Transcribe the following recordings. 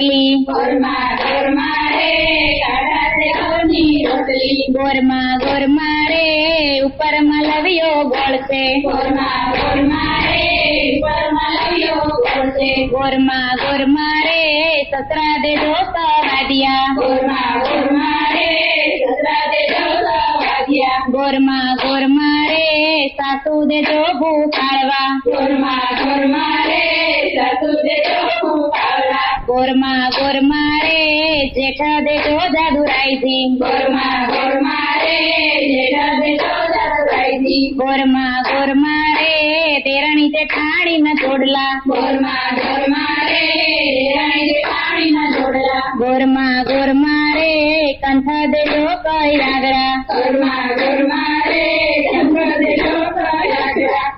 રોટલી. ગોરમા ગોરમા રે કાઢા તે ઘઉંની રોટલી? ગોરમાં ગોરમાં રે ઉપર મલવ્યો ગોળ છે. ગોરમાં ગોરમાં રે ઉપરમાં લવ્યો ગોળશે ગોરમા ગોરમા રે સસરા દેજો સવાડિયા ગોરમાં ગોરમા રે સસરા ગોરમાં ગોરમાં રે સાસુ દેજો ભૂખાડવા ગોરમા ગોરમા રે ગોરમાં ગોરમા રે જેઠા દેજો જાદુરાઈજી ગોરમા ગોરમા રે જેઠા ચોદા રાઈજી ગોરમા ગોરમાં રે તેરણી જેઠાણી ના જોડલા. ગોરમા ગોરમા રે રાણી જેઠાણીના જોડલા. ગોરમા ગોરમા રે કંઠ દેજો કઈ આગળા ગોરમા ગોરમા રે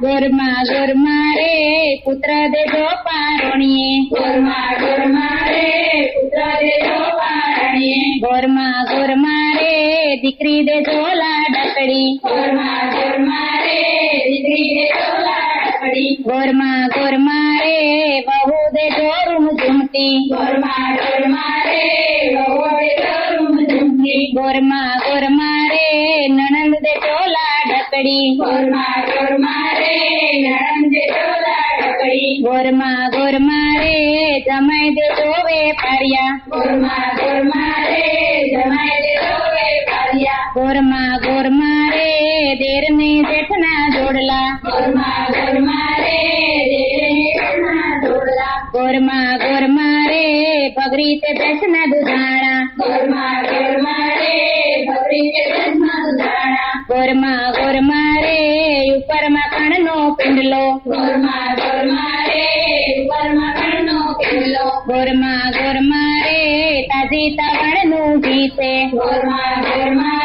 ગોરમાં ગોરમાં રે પુત્ર દેજો પારણીએ. ગોરમાં ગોરમાં રે પુત્ર દેજો પારણીએ. ગોરમાં ગોરમાં રે દીકરી દેજો લાડકડી. ગોરમાં ગોરમાં રે દીકરી દેજો લાડકડી. ગોરમાં ગોરમાં રે વહુ દેજો રૂમ ઝુમતી ગોરમાં ગોરમાં રે વહુ દેજો રૂમ ઝુમતી ગોરમાં ગોરમાં રે નણંદ દેજો લાડકડી. ગોરમાં ગોરમાં ગોરમાં ગોરમા રે ભગરી તે ભેંસના દુધાણા. ગોરમા ગોરમા રે ભગરી તે દસમાં સુધારણા ગોરમા ગોરમા રે ઉપરમાં કણનો પિંડલો. ગોરમા ગોરમા રે ઉપરમાં કણનો પિંડલો. ગોરમા ગોરમા રે તાજી તવણનું છે ગોરમા ગોરમાં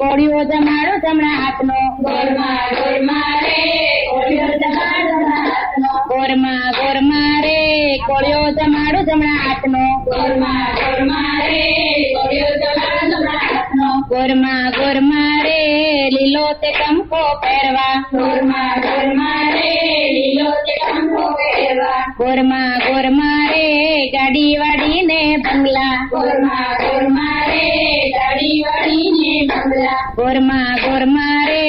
કોળિયો જમાડો જમણા હાથનો. ગોરમાં ગોરમાં રે કોળિયો જમાડના હાથનો. ગોરમાં ગોરમાં રે કોળિયો જમાડો જમણા હાથનો. ગોરમાં ગોરમાં રે કોળિયો જમણા હાથનો. ગોરમાં ગોરમાં રે લીલો તે કંકો પહેરવા. ગોરમાં ગોરમાં રે લીલો તે કંકો પહેરવા. ગોરમાં ગોરમાં રે ગાડી વાડીને બંગલા. ગોરમાં ગોરમાં ગોરમા રે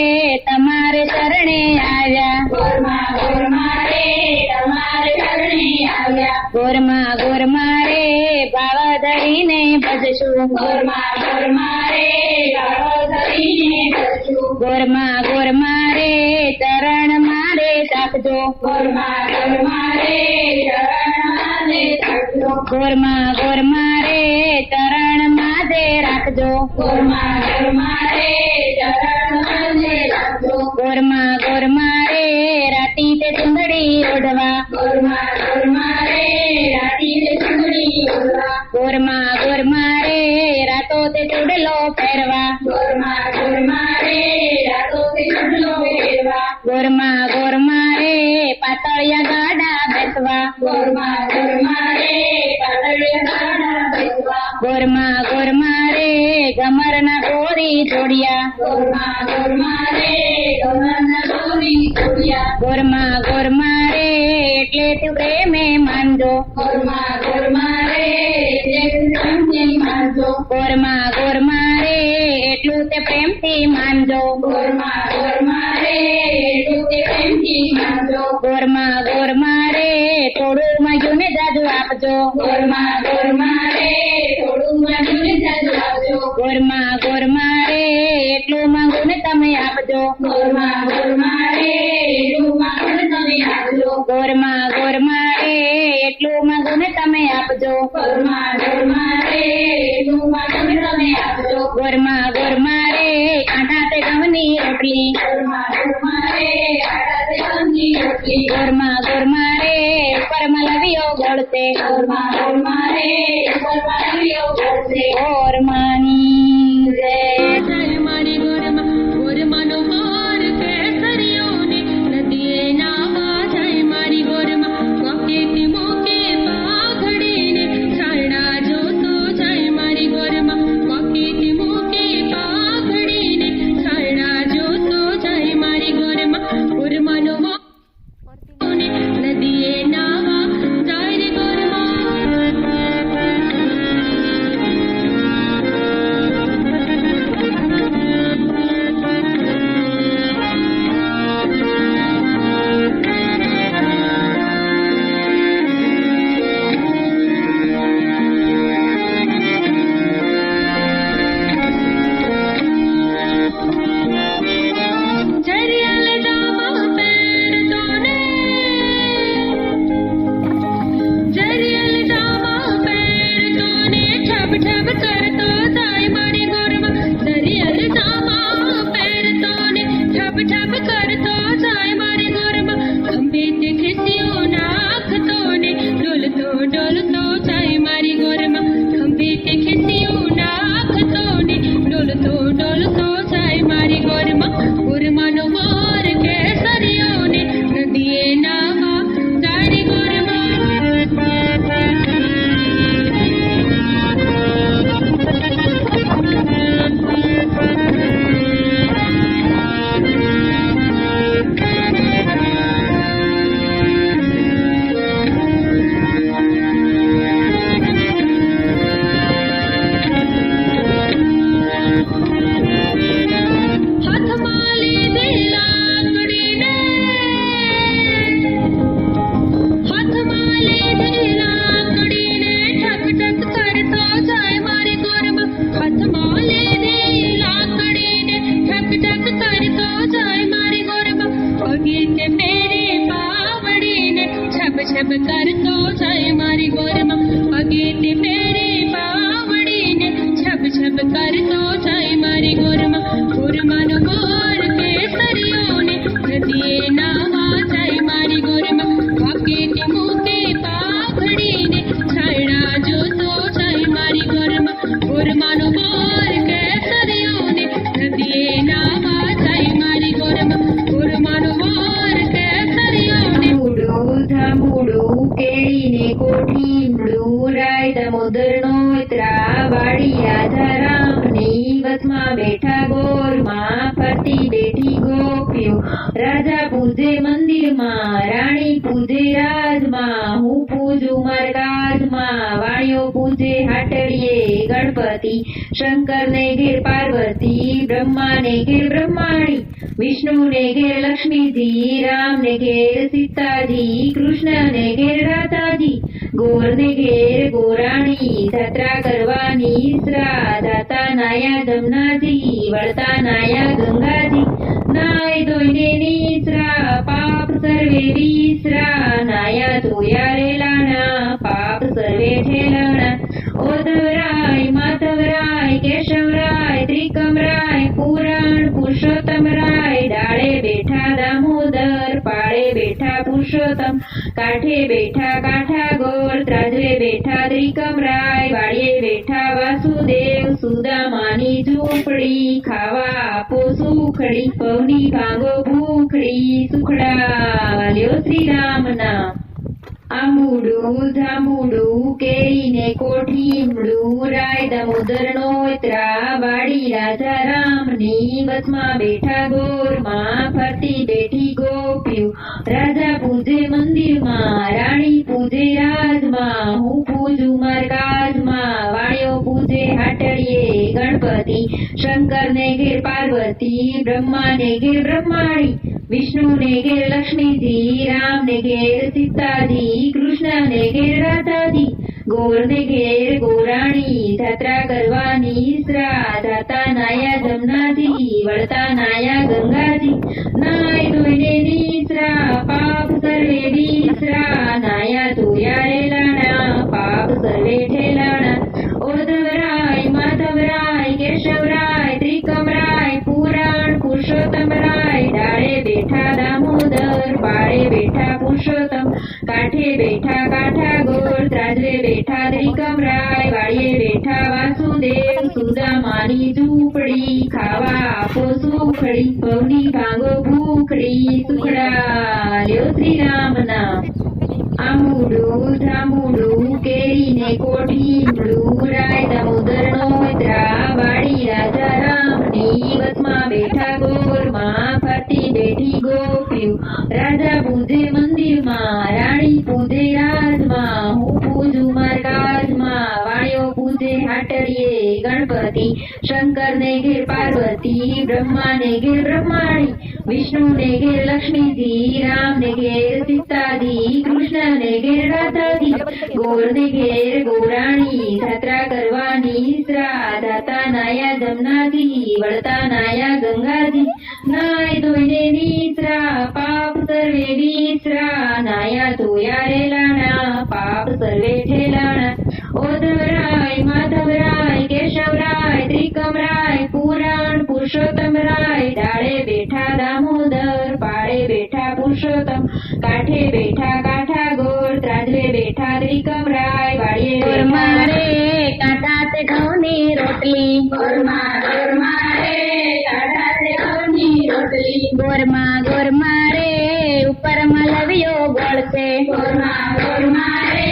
તમારે શરણે આવ્યા. ગોરમા ગોરમા રે તમારે શરણે આવ્યા. ગોરમા ગોરમા રે ભાવ ધરીને ભજશું. ગોરમા ગોરમા રે ધરીને ગોરમાં ગોરમાં રે ચરણ મારે રાખજો. ગોરમા ગોરમા રે ચરણ ગોરમાં ગોરમાં રે ચરણ માજે રાખજો. ગોરમાં ગોરમાં રે ચરણ રાતી તે ચુંદડી ઓઢવા. ગોરમાં ગોરમાં રે રાતીને ચુંદડી ઓઢવા. ગોરમાં ગોરમાં રે રાતો તે ચૂડલો પહેરવા ગોરમાં ગોરમાં રે રાતો તે ચૂંદલો પહેરવા ગોરમાં ગોરમાં રે પાતળિયા ગાડા બેસવા ગોરમાં ગોરમાં રે પાતળિયા ગાડા બેસવા ગોરમાં ગોરમાં રે ગમરના ગોરી જોડિયા ગોરમાં ગોરમાં રે ગોરના ગોરી જોડિયા ગોરમાં ગોરમાં રે એટલે તું પ્રેમે માનજો ગોરમાં ગોરમાં રે એટલે પ્રેમથી માનજો ગોરમાં ગોરમાં મારે, એટલું તે પ્રેમથી માનજો. ગોરમાં ગોરમાં રે એટલું તે પ્રેમથી માનજો ગોરમાં ગોર મારે થોડું માંગ્યું ને જાદુ આપજો ગોરમાં ગોર મારે થોડું માનીને જાજુ આપજો. ગોરમાં ગોર મારે, એટલું માંગુ ને તમે આપજો. ગોરમાં ગોર રે એટલું માંગણ તમે આપજો ગોરમાં ગોર મારે, એટલું માંગુ ને તમે આપજો. ગોરમાં ગોર રે ગોરમાં ગોરમાં રે કાંઠા તે ઘઉંની રોટલી. ગોરમાં ગોરમાં રે આટા તે ઘઉંની રોટલી ગોરમાં ગોરમાં રે ઉપર ગળતે ગોળતે ગોરમાં ગોરમાં રે ઉપર પાડ્યો ગોળશે Sunod na ગણપતિ શંકર ને ઘેર પાર્વતી બ્રહ્મા ને ઘેર બ્રહ્માણી વિષ્ણુ ને ઘેર લક્ષ્મીજી રામ ને ઘેર સીતાજી કૃષ્ણ ને ઘેર રાધાજી ગોર ને ઘેર ગોરાણી જાત્રા કરવાની શ્રાધાતા નાયા જમનાજી વળતા નાયા ગંગાજી નાય ધોઈને નીસરા પાપ સર્વે વિસરા ઓધવરાય માધવરાય કેશવરાય ત્રિકમરાય પુરાણ પુરુષોત્તમરાય ડાળે બેઠા દામોદર પાળે બેઠા પુરુષોત્તમ કાંઠે બેઠા કાંઠા ગોર ત્રાજવે બેઠા ત્રિકમરાય વાડીએ બેઠા વાસુદેવ સુદામાની ઝૂંપડી ખાવા આપો સુખડી પવની ભાંગો ભૂખડી સુખડા વાલ્યો શ્રી રામના આંબુડું જાંબુડું કેરીને કોઠીમડું રાય દામોદર નો વાડી રાજા રામની વચમાં બેઠા ગોરમાં ફરતી બેઠી ગોપીઓ. રાજા પૂજે મંદિરમાં, રાણી પૂજે રાજમાં, હું પૂજું મરકાજમાં વાણીઓ પૂજે હાટડીએ ગણપતિ શંકર ને ઘેર પાર્વતી બ્રહ્મા ને ઘેર બ્રહ્માણી વિષ્ણુ ને ઘેર લક્ષ્મીજી રામ ને ઘેર સીતાજી કૃષ્ણ ને ઘેર રાધાજી ગોર ને ઘેર ગોરાણી જાત્રા કરવાની શ્રાધાતા નાયા જમનાજી વળતા નાયા ગંગાજી નાય ધોઈને નીસરા પાપ સર્વે વિસરા નાયા ધોયા રેલાણા પાપ સર્વે ઠેલાણા ઓધવરાય માધવરાય કેશવરાય, ત્રિકમરાય, પુરાણ પુરુષોત્તમરાય ડાળે બેઠા દામોદર પાળે બેઠા પુરુષોત્તમ, કાંઠે બેઠા કાંઠા ગોળ, ત્રાજવે બેઠા ત્રિકમરાય, વાળીએ બેઠા વાસુદેવ સુદામાની ઝૂંપડી, ખાવા આપો સુખડી પવની ભાંગો ભૂખડી, સુખડા, લ્યો શ્રી રામના આંબુડું જાંબુડું કેરીને કોઠીમડું રાય ઘેર પાર્વતી બ્રહ્મા ને ઘેર બ્રહ્માણી વિષ્ણુ ને ઘેર લક્ષ્મીજી રામ ને ઘેર સીતાજી કૃષ્ણ ને ઘેર રાધાજી ગોર ને ઘેર ગોરાણી જાત્રા કરવાની શ્રાધાતા નાયા જમનાજી વળતા નાયા ગંગાજી નાય ધોઈને નીસરા પાપ સર્વે વિસરા નાયા ધોયા રેલાણા પાપ સર્વે ઠેલાણા ઓધવરાય માધવરાય કેશવરાય ત્રિકમરાય પુરાણ પુરુષોત્તમ રાય ડાળે પુરુષોત્તમ કાંઠે બેઠા કાંઠા ગોર ત્રાજરે બેઠા ત્રિકમ રાય વાળીએ મારે કાંઠા તે ઘઉંની રોટલી. ઘરમાં રે કાઢા તે ઘઉંની રોટલી. ગોરમાં ગોર મારે ઉપર મલવ્યો ગળશે ઘરમાં ઘરમાં રે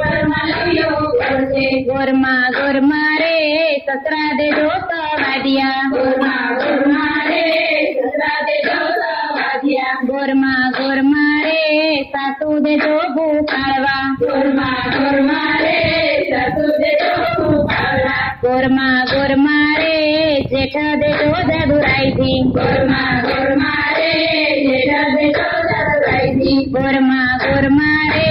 ઘરમાં લવ્યો પડશે ગોરમાં ગોર મારે સસરા દે દોસ્ત વાડિયા ઘરમાં ઘરમાં રે સસરા દે જોતા વાજ્યા ગોરમા રે સાસુ દે જો ભૂખાડવા ગોરમા ગોરમા રે સાસુ દે ચોખ્ખું ખાવડા ગોરમા ગોર મારે જેઠ દે જો જાદુરાઈથી ગોરમા ગોરમા રે જેઠા દે જોતા વાજ્યા ગોરમા ગોર મારે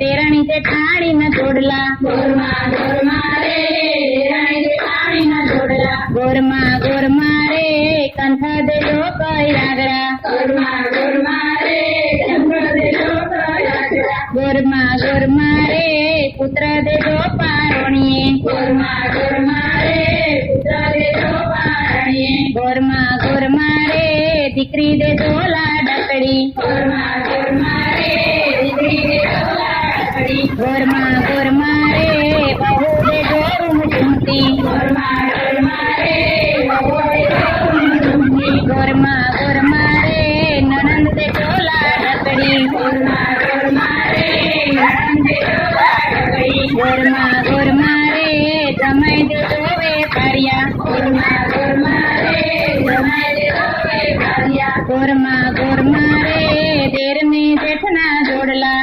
તેરણી તે ઠાણી ના જોડલા. ગોરમા ગોરમા રે તેરણી તે દે પાણીના જોડલા. ગોરમાં વાજ્યા ગોરમાં રે પુત્ર દે જો પારોણીએ. ઘરમાં ઘરમાં રે પુત્ર દે જોતા રાણીએ ગોરમાં ગોર મારે, દીકરી દે જો લાડકડી. ઘરમાં ઘરમાં રે દીકરી દે જોતા રાખડી ગોરમાં ગોર મારે, બહુ દે જો રૂમચુમતી ઘરમાં ઘરમાં રે બહુ દે જોતા ગોરમાં જેઠના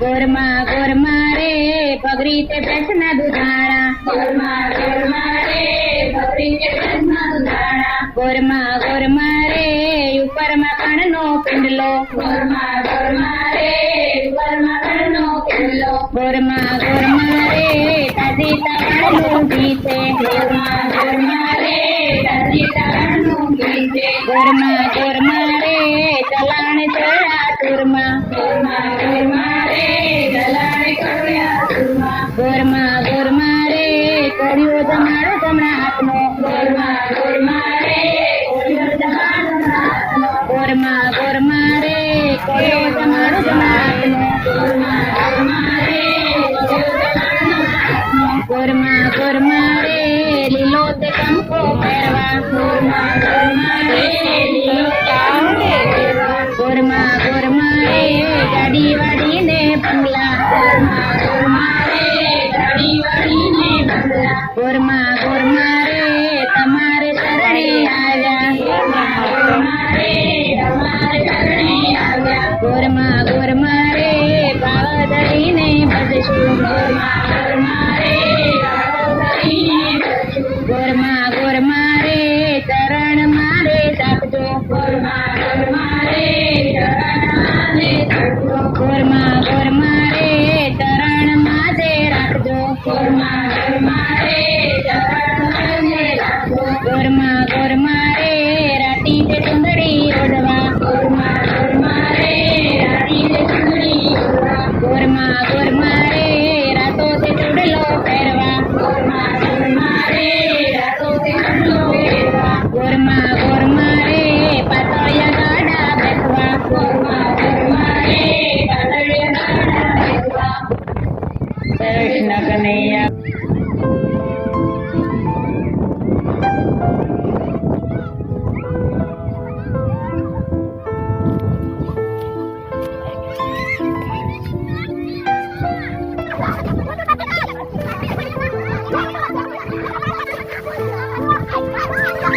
ગોરમા ગોરમાં રે પગરી તે પ્રશ્ન દુધારા ગોરમા ગોરમા રે ઉપર કે કૃષ્ણ દાણા ગોરમાં ગોરમાં રે ઉપરમાં કણનો પિંડલો ગોરમા ગોરમા રે ગોરમાં ગોરમાં રે તાજી તવણનું ગીતે ગોરમા ગોરમા રે તાજી તારણનું ગીતે ગોરમાં ગોરમાં ગોરમાં રે મારે સાપજો ગોરમાં ગોરમાં ગોરમાં ગોરમાં રે રાતો તે ચૂડલો પહેરવા. ગોરમાં ગોરમાં રે રાતો તે બેસવા. Krishna Kanaiya. Ha ha ha!